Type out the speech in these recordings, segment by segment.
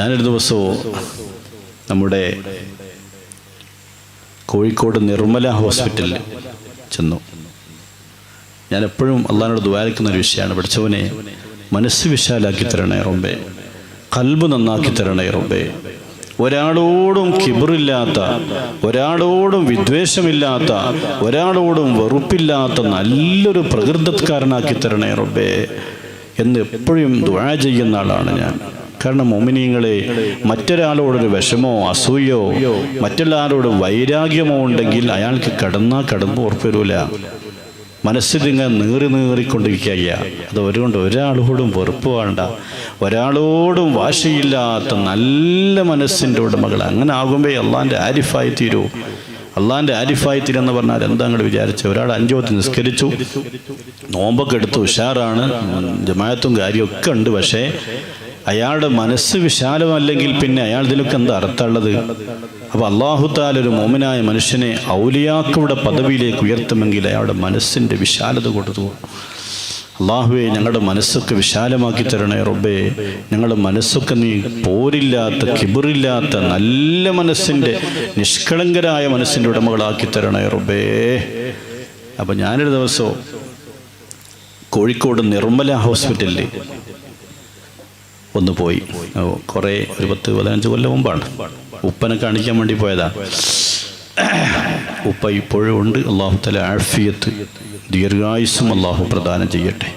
ഞാനൊരു ദിവസവും നമ്മുടെ കോഴിക്കോട് നിർമ്മല ഹോസ്പിറ്റലിൽ ചെന്നു. ഞാൻ എപ്പോഴും അള്ളഹാനോട് ദ്വാരിക്കുന്ന ഒരു വിഷയമാണ്. പഠിച്ചവനെ മനസ്സ് വിശാലാക്കി തരണേ റബ്ബേ. കൽബ് നന്നാക്കി തരണേ റബ്ബേ. ഒരാളോടും കിബറില്ലാത്ത ഒരാളോടും വിദ്വേഷമില്ലാത്ത ഒരാളോടും വെറുപ്പില്ലാത്ത നല്ലൊരു പ്രകൃതക്കാരനാക്കി തരണേ റബ്ബേ എന്ന് എപ്പോഴും ദ്വാ ചെയ്യുന്ന ആളാണ് ഞാൻ. കാരണം മോമിനിയങ്ങളെ മറ്റൊരാളോടൊരു വിഷമോ അസൂയോ മറ്റൊരാളോട് വൈരാഗ്യമോ ഉണ്ടെങ്കിൽ അയാൾക്ക് കടന്നാ കടന്നു ഉറപ്പരൂല മനസ്സിലിങ്ങ് നീറി നീറിക്കൊണ്ടിരിക്കുക അത് ഒരുകൊണ്ട് ഒരാളോടും വെറുപ്പ് വേണ്ട. ഒരാളോടും വാശിയില്ലാത്ത നല്ല മനസ്സിന്റെ ഉടമകൾ. അങ്ങനെ ആകുമ്പോൾ അള്ളാന്റെ ആരിഫായി തീരൂ. അള്ളാന്റെ ആരിഫായി തീരെന്ന് പറഞ്ഞാൽ എന്താ അങ്ങോട്ട് വിചാരിച്ച? ഒരാൾ അഞ്ചോത്ത് നിസ്കരിച്ചു. നോമ്പൊക്കെ എടുത്ത് ഉഷാറാണ്. ജമായത്തും കാര്യമൊക്കെ ഉണ്ട്. പക്ഷേ അയാളുടെ മനസ്സ് വിശാലമല്ലെങ്കിൽ പിന്നെ അയാൾ ഇതിലൊക്കെ എന്താ അർത്ഥമുള്ളത്? അപ്പോൾ അള്ളാഹുത്താൽ ഒരു മോമനായ മനുഷ്യനെ ഔലിയാക്കളുടെ പദവിയിലേക്ക് ഉയർത്തുമെങ്കിൽ അയാളുടെ മനസ്സിന്റെ വിശാലത കൊടുത്തു. അള്ളാഹുവെ ഞങ്ങളുടെ മനസ്സൊക്കെ വിശാലമാക്കി തരണേ റബ്ബേ. ഞങ്ങളുടെ മനസ്സൊക്കെ നീ പോരില്ലാത്ത കിബറില്ലാത്ത നല്ല മനസ്സിന്റെ നിഷ്കളങ്കരായ മനസ്സിന്റെ ഉടമകളാക്കി തരണേ റബ്ബേ. അപ്പം ഞാനൊരു ദിവസം കോഴിക്കോട് നിർമ്മല ഹോസ്പിറ്റലിൽ ഒന്ന് പോയി കുറെ ഒരു പത്ത് പതിനഞ്ച് കൊല്ലം മുമ്പാണ്. ഉപ്പനെ കാണിക്കാൻ വേണ്ടി പോയതാ. ഉപ്പ ഇപ്പോഴും ഉണ്ട്. അള്ളാഹു തല ആഫിയത്ത് ദീർഘായുസ്സും അള്ളാഹു പ്രദാനം ചെയ്യട്ടെ.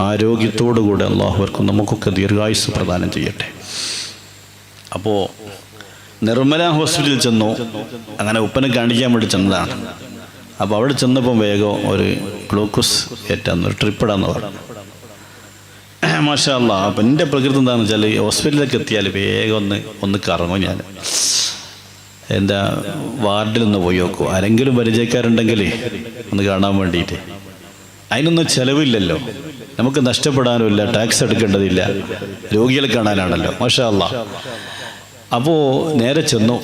ആരോഗ്യത്തോടുകൂടെ അള്ളാഹുവർക്കും നമുക്കൊക്കെ ദീർഘായുസ് പ്രദാനം ചെയ്യട്ടെ. അപ്പോൾ നിർമ്മല ഹോസ്പിറ്റലിൽ ചെന്നു. അങ്ങനെ ഉപ്പനെ കാണിക്കാൻ വേണ്ടി ചെന്നതാണ്. അപ്പോൾ അവിടെ ചെന്നപ്പം വേഗം ഒരു ഗ്ലൂക്കോസ് ഏറ്റാന്ന് ഒരു ട്രിപ്പിടാന്ന് പറഞ്ഞു. മാഷാ അല്ലാ അപ്പം എന്റെ പ്രകൃതി എന്താണെന്ന് വെച്ചാൽ ഹോസ്പിറ്റലിലേക്ക് എത്തിയാൽ വേഗം ഒന്ന് ഒന്ന് കറങ്ങും ഞാൻ എന്റെ വാർഡിൽ ഒന്ന് പോയി നോക്കും. ആരെങ്കിലും പരിചയക്കാരുണ്ടെങ്കിൽ ഒന്ന് കാണാൻ വേണ്ടിയിട്ട്. അതിനൊന്നും ചിലവില്ലല്ലോ. നമുക്ക് നഷ്ടപ്പെടാനുമില്ല ടാക്സ് എടുക്കേണ്ടതില്ല. രോഗികളെ കാണാനാണല്ലോ മാഷാ അല്ലാ. അപ്പോൾ നേരെ ചെന്നു.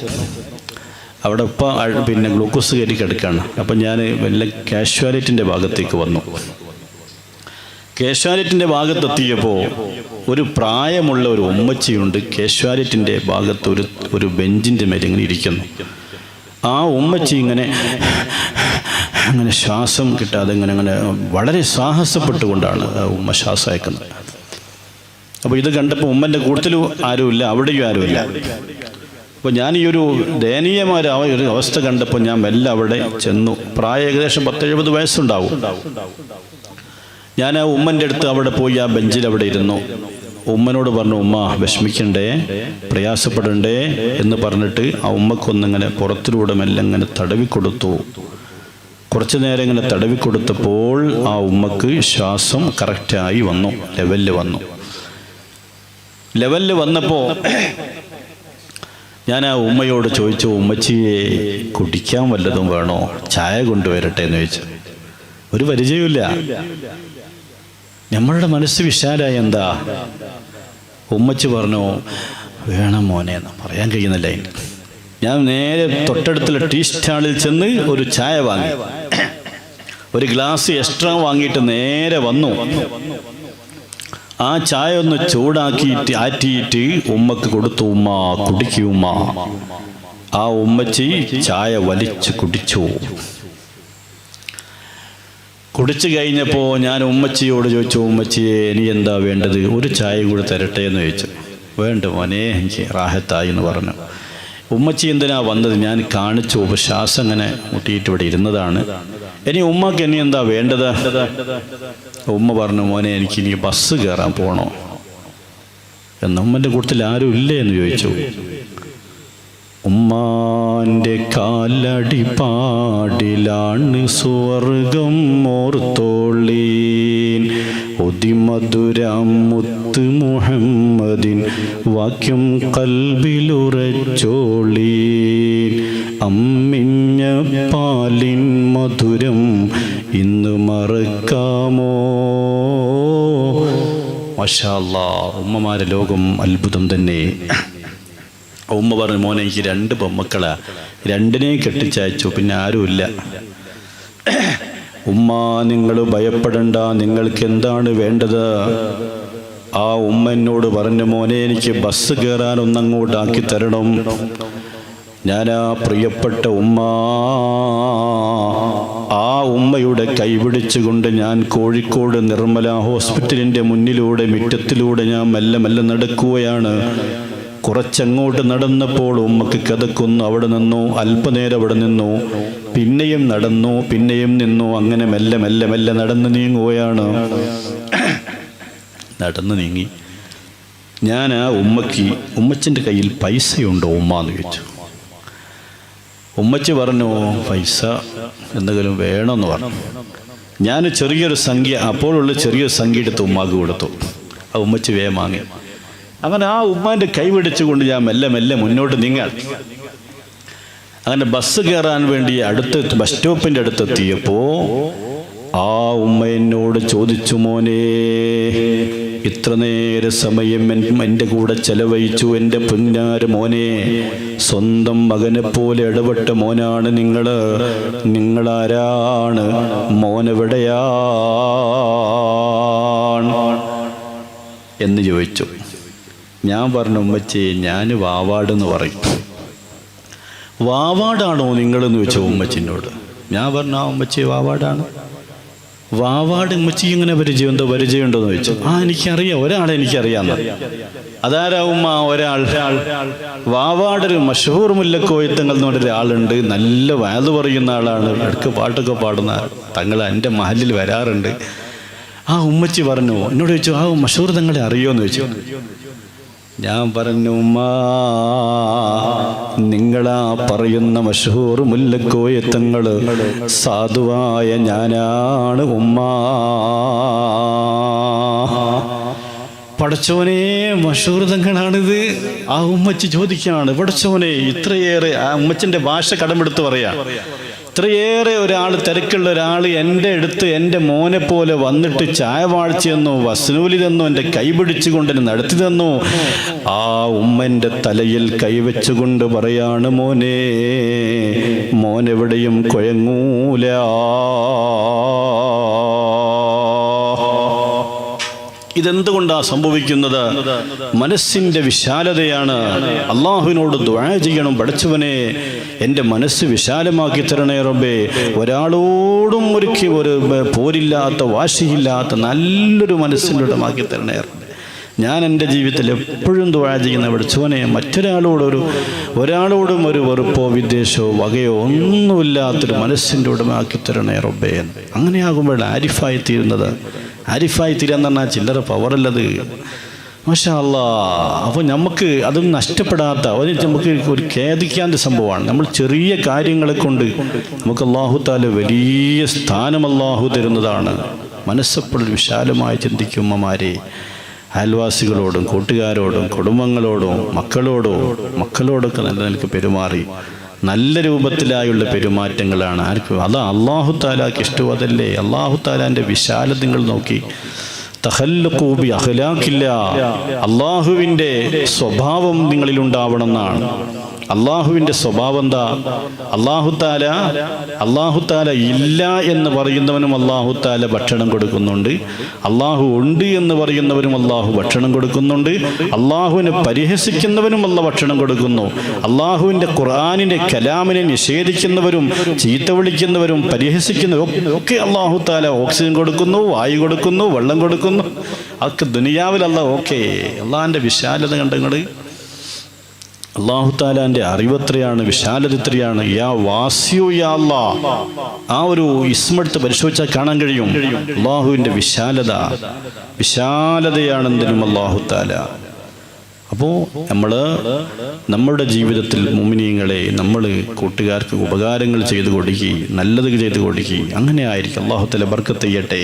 അവിടെ ഇപ്പം പിന്നെ ഗ്ലൂക്കോസ് കയറ്റി കിടക്കുകയാണ് അപ്പം ഞാൻ വല്ല കാഷ്വാലിറ്റിന്റെ ഭാഗത്തേക്ക് വന്നു. കേശവാലിറ്റിന്റെ ഭാഗത്തെത്തിയപ്പോൾ ഒരു പ്രായമുള്ള ഒരു ഉമ്മച്ചിയുണ്ട്. കേശവാലിറ്റിന്റെ ഭാഗത്ത് ഒരു ഒരു ബെഞ്ചിന്റെ മേലെ ഇങ്ങനെ ഇരിക്കുന്നു. ആ ഉമ്മച്ചി ഇങ്ങനെ അങ്ങനെ ശ്വാസം കിട്ടാതെ ഇങ്ങനെ അങ്ങനെ വളരെ സാഹസപ്പെട്ടുകൊണ്ടാണ് ആ ഉമ്മ ശ്വാസം അയക്കുന്നത് അപ്പോൾ ഇത് കണ്ടപ്പോൾ ഉമ്മന്റെ കൂട്ടത്തിലും ആരുമില്ല അവിടെയും ആരുമില്ല. അപ്പോൾ ഞാൻ ഈ ഒരു ദയനീയമായ ഒരു അവസ്ഥ കണ്ടപ്പോൾ ഞാൻ മെല്ലെ അവിടെ ചെന്നു. പ്രായം ഏകദേശം പത്തെഴുപത് വയസ്സുണ്ടാവും. ഞാൻ ആ ഉമ്മന്റെ അടുത്ത് അവിടെ പോയി ആ ബെഞ്ചിൽ അവിടെ ഇരുന്നു. ഉമ്മനോട് പറഞ്ഞു ഉമ്മ വിഷമിക്കണ്ടേ പ്രയാസപ്പെടണ്ടേ എന്ന് പറഞ്ഞിട്ട് ആ ഉമ്മക്കൊന്നിങ്ങനെ പുറത്തിലൂടെ മെല്ലെ ഇങ്ങനെ തടവി കൊടുത്തു കുറച്ചു നേരം ഇങ്ങനെ തടവി കൊടുത്തപ്പോൾ ആ ഉമ്മക്ക് ശ്വാസം കറക്റ്റായി വന്നു ലെവലിൽ വന്നു. ലെവലിൽ വന്നപ്പോൾ ഞാൻ ആ ഉമ്മയോട് ചോദിച്ചു ഉമ്മച്ചിയെ കുടിക്കാൻ വല്ലതും വേണോ? ചായ കൊണ്ടുവരട്ടെ എന്ന് ചോദിച്ചു. ഒരു പരിചയമില്ല നമ്മളുടെ മനസ്സ് വിശാലായ എന്താ? ഉമ്മച്ച് പറഞ്ഞു വേണം മോനെ എന്ന് പറയാൻ കഴിയുന്നില്ല ഞാൻ നേരെ തൊട്ടടുത്തുള്ള ടീ സ്റ്റാളിൽ ചെന്ന് ഒരു ചായ വാങ്ങി. ഒരു ഗ്ലാസ് എക്സ്ട്രാ വാങ്ങിയിട്ട് നേരെ വന്നു. ആ ചായ ഒന്ന് ചൂടാക്കിയിട്ട് ആറ്റിയിട്ട് ഉമ്മക്ക് കൊടുത്തു ഉമ്മ കുടിക്കുമ്മ ആ ഉമ്മച്ചി ചായ വലിച്ചു കുടിച്ചു. കുടിച്ചു കഴിഞ്ഞപ്പോൾ ഞാൻ ഉമ്മച്ചിയോട് ചോദിച്ചു ഉമ്മച്ചിയെ ഇനി എന്താ വേണ്ടത്? ഒരു ചായ കൂടി തരട്ടെ എന്ന് ചോദിച്ചു. വേണ്ട മോനെ എനിക്ക് റാഹത്തായി എന്ന് പറഞ്ഞു. ഉമ്മച്ചി എന്തിനാ വന്നത്? ഞാൻ കാണിച്ചു ഉപശ്വാസം ശ്വാസം അങ്ങനെ മുട്ടിയിട്ട് ഇവിടെ ഇരുന്നതാണ്. ഇനി ഉമ്മക്ക് ഇനി എന്താ വേണ്ടത്? ഉമ്മ പറഞ്ഞു മോനെ എനിക്ക് ഇനി ബസ് കയറാൻ പോകണോ എന്നുമ്മന്റെ കൂട്ടത്തിൽ ആരും ഇല്ലേ എന്ന് ചോദിച്ചു. ഉമ്മാന്റെ കാലടി പാടിലാണ് സ്വർഗം ഓർത്തോളീൻ. ഒതിമധുരം മുത്ത് മുഹമ്മദിൻ വാക്യം കൽബിലുറച്ചോളീൻ. അമ്മിഞ്ഞ പാലിൻ മധുരം ഇന്ന് മറക്കാമോ? മഷാല്ല ഉമ്മമാരെ ലോകം അത്ഭുതം തന്നെ. ഉമ്മ പറഞ്ഞു മോനെ എനിക്ക് രണ്ട് പൊമ്മക്കളാ രണ്ടിനെയും കെട്ടിച്ചയച്ചു പിന്നെ ആരുമില്ല. ഉമ്മ നിങ്ങൾ ഭയപ്പെടണ്ട നിങ്ങൾക്ക് എന്താണ് വേണ്ടത്? ആ ഉമ്മ എന്നോട് പറഞ്ഞു മോനെ എനിക്ക് ബസ് കയറാനൊന്നും അങ്ങോട്ട് ആക്കി തരണം. ഞാൻ ആ പ്രിയപ്പെട്ട ഉമ്മ. ആ ഉമ്മയുടെ കൈപിടിച്ചുകൊണ്ട് ഞാൻ കോഴിക്കോട് നിർമ്മല ഹോസ്പിറ്റലിന്റെ മുന്നിലൂടെ മുറ്റത്തിലൂടെ ഞാൻ മെല്ലെ മെല്ലെ നടക്കുകയാണ്. കുറച്ചങ്ങോട്ട് നടന്നപ്പോൾ ഉമ്മക്ക് കിതക്കുന്നു അവിടെ നിന്നു അല്പനേരം അവിടെ നിന്നു. പിന്നെയും നടന്നു പിന്നെയും നിന്നു. അങ്ങനെ മെല്ലെ മെല്ലെ മെല്ലെ നടന്നു നീങ്ങുകയാണ്. നടന്നു നീങ്ങി. ഞാൻ ആ ഉമ്മക്ക് ഉമ്മച്ചന്റെ കയ്യിൽ പൈസയുണ്ടോ ഉമ്മ എന്ന് ചോദിച്ചു. ഉമ്മച്ചി പറഞ്ഞു പൈസ എന്തെങ്കിലും വേണമെന്ന് പറഞ്ഞു. ഞാൻ ചെറിയൊരു സംഖ്യ അപ്പോഴുള്ള ചെറിയൊരു സംഖ്യ എടുത്ത് ഉമ്മാക്ക് കൊടുത്തു. ആ ഉമ്മച്ചി വേ വാങ്ങി. അങ്ങനെ ആ ഉമ്മാന്റെ കൈ പിടിച്ചുകൊണ്ട് ഞാൻ മെല്ലെ മെല്ലെ മുന്നോട്ട് നീങ്ങാൻ. അങ്ങനെ ബസ് കയറാൻ വേണ്ടി അടുത്ത് ബസ് സ്റ്റോപ്പിന്റെ അടുത്തെത്തിയപ്പോൾ ആ ഉമ്മ എന്നോട് ചോദിച്ചു മോനെ ഇത്ര നേര സമയം എന്റെ കൂടെ ചെലവഴിച്ചു എന്റെ പുന്നാര് മോനെ. സ്വന്തം മകനെ പോലെ ഇടപെട്ട മോനാണ് നിങ്ങൾ നിങ്ങളാരാണ്? മോനെവിടെയാണ് എന്ന് ചോദിച്ചു. ഞാൻ പറഞ്ഞു ഉമ്മച്ചി ഞാൻ വാവാടെന്ന് പറയും. വാവാടാണോ നിങ്ങളെന്ന് വെച്ചോ ഉമ്മച്ചിനോട്. ഞാൻ പറഞ്ഞു ആ ഉമ്മച്ചി വാവാടാണ്. വാവാട് ഉമ്മച്ചി ഇങ്ങനെ പരിചയമുണ്ടോ എന്ന് ചോദിച്ചു. ആ എനിക്കറിയാം. ഒരാളെ എനിക്കറിയാം. അതാരാ ഉമ്മ? ഒരാൾ. വാവാടൊരു മഷഹൂർ മുല്ലക്കോയത്തങ്ങൾ എന്ന് പറഞ്ഞ ഒരാളുണ്ട്. നല്ല വയത് പറയുന്ന ആളാണ്. അടുക്ക് പാട്ടൊക്കെ പാടുന്ന തങ്ങൾ എന്റെ മഹലിൽ വരാറുണ്ട്. ആ ഉമ്മച്ചി പറഞ്ഞു എന്നോട് ചോദിച്ചു ആ മഷൂർ തങ്ങളെ അറിയോ എന്ന് ചോദിച്ചു. ഞാൻ പറഞ്ഞു നിങ്ങളാ പറയുന്ന മഷഹൂർ മുല്ലക്കോയത്തങ്ങൾ സാധുവായ ഞാനാണ് ഉമ്മ. പടച്ചോനെ മഷൂർ തങ്ങളാണിത്. ആ ഉമ്മച്ചി ചോദിക്കുകയാണ് പടച്ചോനെ ഇത്രയേറെ ആ ഉമ്മച്ചിന്റെ ഭാഷ കടമെടുത്ത് പറയാ. ഇത്രയേറെ ഒരാൾ തിരക്കുള്ള ഒരാൾ എന്റെ അടുത്ത് എന്റെ മോനെ പോലെ വന്നിട്ട് ചായ വാഴ്ച തന്നു വസ്നൂലി എന്റെ കൈ പിടിച്ചുകൊണ്ട് നടത്തി തന്നു. ആ ഉമ്മന്റെ തലയിൽ കൈവച്ചുകൊണ്ട് പറയാണ് മോനെ മോനെവിടെയും കുഴങ്ങൂല. ഇതെന്തുകൊണ്ടാ സംഭവിക്കുന്നത്? മനസ്സിന്റെ വിശാലതയാണ്. അള്ളാഹുവിനോട് ദ്വാര ചെയ്യണം. പഠിച്ചവനെ എന്റെ മനസ്സ് വിശാലമാക്കി തരണേ റബ്ബേ. ഒരാളോടും ഒരുക്കി ഒരു പോരില്ലാത്ത വാശിയില്ലാത്ത നല്ലൊരു മനസ്സിന്റെ ഇടമാക്കി തരണേ റബ്ബേ. ഞാൻ എന്റെ ജീവിതത്തിൽ എപ്പോഴും ദ്വാഴ ചെയ്യുന്ന പഠിച്ചവനെ മറ്റൊരാളോടൊരു ഒരാളോടും ഒരു വെറുപ്പോ വിദ്വേഷമോ വകയോ ഒന്നുമില്ലാത്തൊരു മനസ്സിന്റെ ഉടമയാക്കി തരണേ റബ്ബേ. അങ്ങനെയാകുമ്പോൾ ആരിഫായി തീരുന്നത്? ആരിഫായി തീരാന്ന് പറഞ്ഞാൽ ചില്ലറ പവറല്ലത് മാഷാ അപ്പോൾ നമുക്ക് അതൊന്നും നഷ്ടപ്പെടാത്ത ഒരു നമുക്ക് ഒരു ഖേദിക്കാത്ത സംഭവമാണ്. നമ്മൾ ചെറിയ കാര്യങ്ങളെ കൊണ്ട് നമുക്ക് അള്ളാഹു താല വലിയ സ്ഥാനം അള്ളാഹു തരുന്നതാണ്. മനസ്സപ്പോൾ വിശാലമായി ചിന്തിക്കും ഉമ്മമാരെ. അയൽവാസികളോടും കൂട്ടുകാരോടും കുടുംബങ്ങളോടും മക്കളോടും മക്കളോടൊക്കെ നല്ല നിലയ്ക്ക് പെരുമാറി. നല്ല രൂപത്തിലായുള്ള പെരുമാറ്റങ്ങളാണ്. ആർക്കും? അത് അള്ളാഹു താലാക്ക് ഇഷ്ടവും അതല്ലേ? അള്ളാഹു താലാന്റെ വിശാലത നിങ്ങൾ നോക്കി തഹല്ലൂബി അഖലാക്കില്ല അള്ളാഹുവിന്റെ സ്വഭാവം എന്നാണ് അള്ളാഹുവിന്റെ സ്വഭാവം എന്താ അള്ളാഹുത്താല അള്ളാഹുത്താല ഇല്ല എന്ന് പറയുന്നവനും അള്ളാഹുത്താല ഭക്ഷണം കൊടുക്കുന്നുണ്ട്. അള്ളാഹു ഉണ്ട് എന്ന് പറയുന്നവനും അള്ളാഹു ഭക്ഷണം കൊടുക്കുന്നുണ്ട്. അള്ളാഹുവിനെ പരിഹസിക്കുന്നവനും അല്ല ഭക്ഷണം കൊടുക്കുന്നു. അള്ളാഹുവിന്റെ ഖുർആാനിന്റെ കലാമിനെ നിഷേധിക്കുന്നവരും ചീത്ത വിളിക്കുന്നവരും പരിഹസിക്കുന്നവരും ഒക്കെ അള്ളാഹുത്താല ഓക്സിജൻ കൊടുക്കുന്നു വായു കൊടുക്കുന്നു വെള്ളം കൊടുക്കുന്നു അതൊക്കെ ദുനിയാവിലല്ല ഓക്കെ. അള്ളാഹാന്റെ വിശാലത കണ്ടങ്ങൾ അള്ളാഹുത്താലാന്റെ അറിവത്രയാണ് വിശാലത എത്രയാണ് യാ വാസ്യു യാ ആ ഒരു ഇസ്മെടുത്ത് പരിശോധിച്ചാൽ കാണാൻ കഴിയും. അള്ളാഹുവിന്റെ വിശാലത. വിശാലതയാണെന്തിനും അള്ളാഹുത്താല അപ്പോൾ നമ്മൾ നമ്മുടെ ജീവിതത്തിൽ മുമിനിയങ്ങളെ നമ്മൾ കൂട്ടുകാർക്ക് ഉപകാരങ്ങൾ ചെയ്തു കൊടുക്കുകയും നല്ലത് ചെയ്തു കൊടുക്കുകയും അങ്ങനെ ആയിരിക്കും. അള്ളാഹു തല ബർക്കത്ത് ചെയ്യട്ടെ.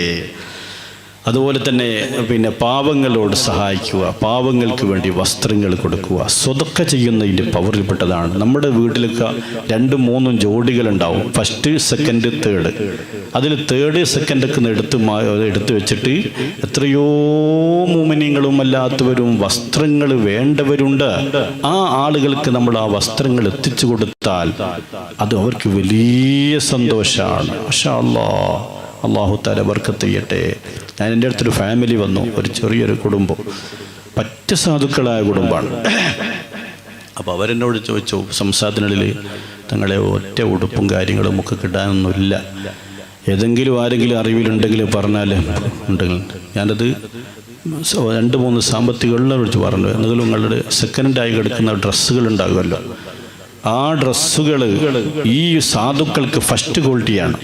അതുപോലെ തന്നെ പിന്നെ പാവങ്ങളോട് സഹായിക്കുക പാവങ്ങൾക്ക് വേണ്ടി വസ്ത്രങ്ങൾ കൊടുക്കുക സ്വതൊക്കെ ചെയ്യുന്നതിന്റെ പവറിൽപ്പെട്ടതാണ് നമ്മുടെ വീട്ടിലൊക്കെ രണ്ടും മൂന്നും ജോഡികളുണ്ടാവും. ഫസ്റ്റ് സെക്കൻഡ് തേർഡ് അതിൽ തേർഡ് സെക്കൻഡൊക്കെ എടുത്ത് എടുത്തു വെച്ചിട്ട് എത്രയോ മൂമിനിയങ്ങളും അല്ലാത്തവരും വസ്ത്രങ്ങൾ വേണ്ടവരുണ്ട്. ആ ആളുകൾക്ക് നമ്മൾ ആ വസ്ത്രങ്ങൾ എത്തിച്ചു കൊടുത്താൽ അത് അവർക്ക് വലിയ സന്തോഷമാണ്. പക്ഷേ അല്ലാ. അള്ളാഹു തല ബർക്കത്ത് ചെയ്യട്ടെ. ഞാൻ എന്റെ അടുത്തൊരു ഫാമിലി വന്നു. ഒരു ചെറിയൊരു കുടുംബം. പറ്റ സാധുക്കളായ കുടുംബമാണ്. അപ്പോൾ അവരെന്നോട് ചോദിച്ചു സംസാരത്തിനിടയിൽ തങ്ങളെ ഒറ്റ ഉടുപ്പും കാര്യങ്ങളും ഒക്കെ കിട്ടാനൊന്നുമില്ല. ഏതെങ്കിലും ആരെങ്കിലും അറിവിലുണ്ടെങ്കിൽ പറഞ്ഞാൽ ഉണ്ടെങ്കിൽ ഞാനത് രണ്ട് മൂന്ന് സാമ്പത്തികങ്ങളെ വിളിച്ച് പറഞ്ഞു. എന്തെങ്കിലും നിങ്ങളുടെ സെക്കൻഡായി കിടക്കുന്ന ഡ്രസ്സുകൾ ഉണ്ടാകുമല്ലോ. ആ ഡ്രസ്സുകൾ ഈ സാധുക്കൾക്ക് ഫസ്റ്റ് ക്വാളിറ്റിയാണ്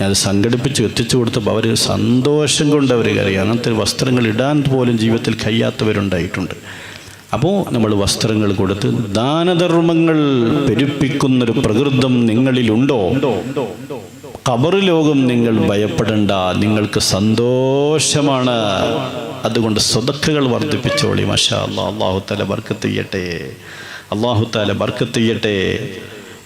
ഞാൻ സംഘടിപ്പിച്ച് എത്തിച്ചു കൊടുത്തപ്പോൾ അവർ സന്തോഷം കൊണ്ട് അവർ കയറി. അങ്ങനത്തെ വസ്ത്രങ്ങൾ ഇടാൻ പോലും ജീവിതത്തിൽ കഴിയാത്തവരുണ്ടായിട്ടുണ്ട്. അപ്പോൾ നമ്മൾ വസ്ത്രങ്ങൾ കൊടുത്ത് ദാനധർമ്മങ്ങൾ പെരുപ്പിക്കുന്നൊരു പ്രകൃതം നിങ്ങളിലുണ്ടോ? കബറ് ലോകം നിങ്ങൾ ഭയപ്പെടണ്ട നിങ്ങൾക്ക് സന്തോഷമാണ്. അതുകൊണ്ട് സ്വതക്കുകൾ വർദ്ധിപ്പിച്ചോളി. മഷാ അള്ളാഹു തല ബർക്കത്ത് ചെയ്യട്ടെ. അള്ളാഹു തല ബർക്കത്ത് ചെയ്യട്ടെ.